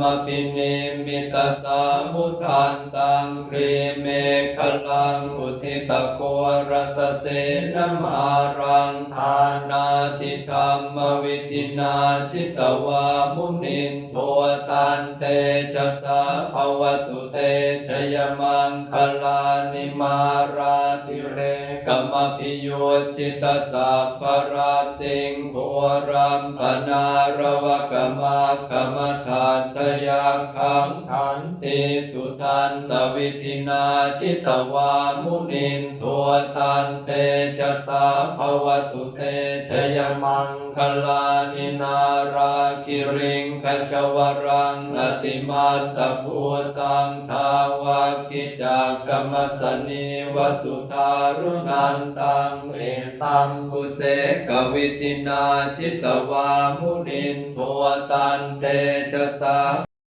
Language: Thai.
มปิเนมิตาสามุทานตังเรเมฆลังอุทิตโกรสเสนมารังทานา ทิธรรมวิธินาชิตวามุนินโทตันเตชะสาภวตุเตชยมังคลานิมาราติเรกมพิโยชิตสัพพราติงโพรัมปนารวกมากรรมฐานทยาคังขันติสุทันตวิธินาชิตวามุนินโทตันเตชะสาภวตุเตชยมังคลานินาราคิริงขจวรังอติมาตภูตังทาวากิจากกรรมสนิวสุธารุนันตังเอตังบุเสกวิธินาจิตวามุนินโทตันเตชะสา